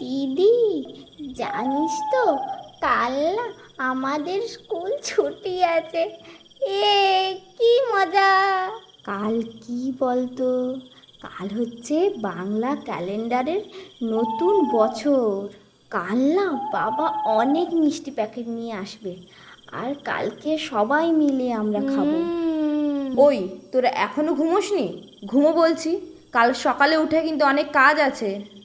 দিদি জানিস তো কাল না আমাদের স্কুল ছুটি আছে। এ কি মজা। কাল কি বলতো? কাল হচ্ছে বাংলা ক্যালেন্ডারের নতুন বছর। কাল না বাবা অনেক মিষ্টি প্যাকেট নিয়ে আসবে আর কালকে সবাই মিলে আমরা খাব। ওই তোরা এখনও ঘুমোসনি? ঘুমো বলছি কাল সকালে উঠে কিন্তু অনেক কাজ আছে।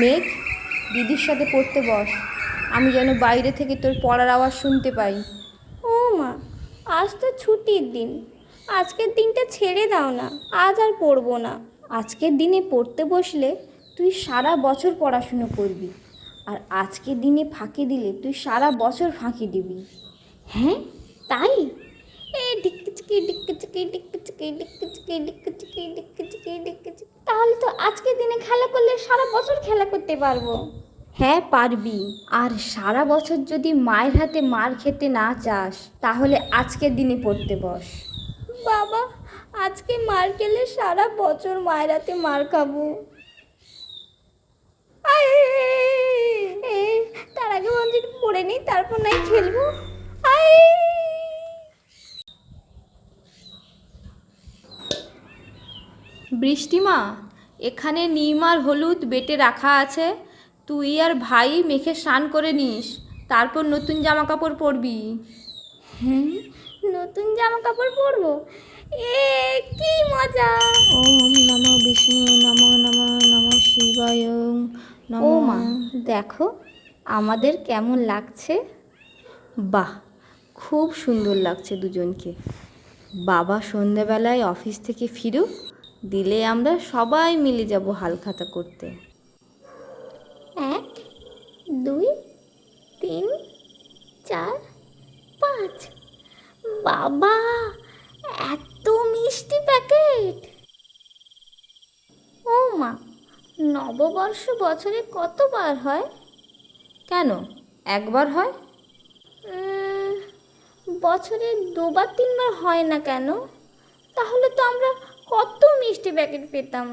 মেঘ দিদির সাথে পড়তে বস। আমি যেন বাইরে থেকে তোর পড়ার আওয়াজ শুনতে পাই। ও মা আজ তো ছুটির দিন। আজকের দিনটা ছেড়ে দাও না আজ আর পড়ব না। আজকের দিনে পড়তে বসলে তুই সারা বছর পড়াশুনো করবি। আর আজকের দিনে ফাঁকি দিলে তুই সারা বছর ফাঁকি দিবি। হ্যাঁ তাই? এ ডিক্কি চিকি ডিক্কি চিকি ডিক্কি চিকি ডিক্কি চিকি তাহলে তো আজকের দিনে খেলা করলে সারা বছর খেলা করতে পারব। হ্যাঁ পারবি। আর সারা বছর যদি মায়ের হাতে মার খেতে না চাস তাহলে আজকের দিনে পড়তে বস। বাবা আজকে মার খেলে সারা বছর মায়ের হাতে মার খাব। তার আগে একটু পড়ে নিই তারপর নাই খেলব। আয়। বৃষ্টিমা এখানে নিম আর হলুদ বেটে রাখা আছে। তুই আর ভাই মেখে স্নান করে নিস তারপর নতুন জামা কাপড় পরবি। হ্যাঁ নতুন জামা কাপড় পরবো? এ কি মজা! ওম নম বিষ্ণু নম নম নম শিবায় ও মা দেখো আমাদের কেমন লাগছে। বাহ খুব সুন্দর লাগছে দুজনকে। বাবা সন্ধ্যাবেলায় অফিস থেকে ফিরুক দিলে আমরা সবাই মিলে যাব হালখাতা করতে। এক, দুই, তিন, চার, পাঁচ। বাবা, এত মিষ্টি প্যাকেট! ও মা, নববর্ষ বছরে কতবার হয়? কেন, একবার হয়? বছরে দুবার, তিনবার হয় না কেন? তাহলে তো আমরা কত মিষ্টি প্যাকেট পেতাম।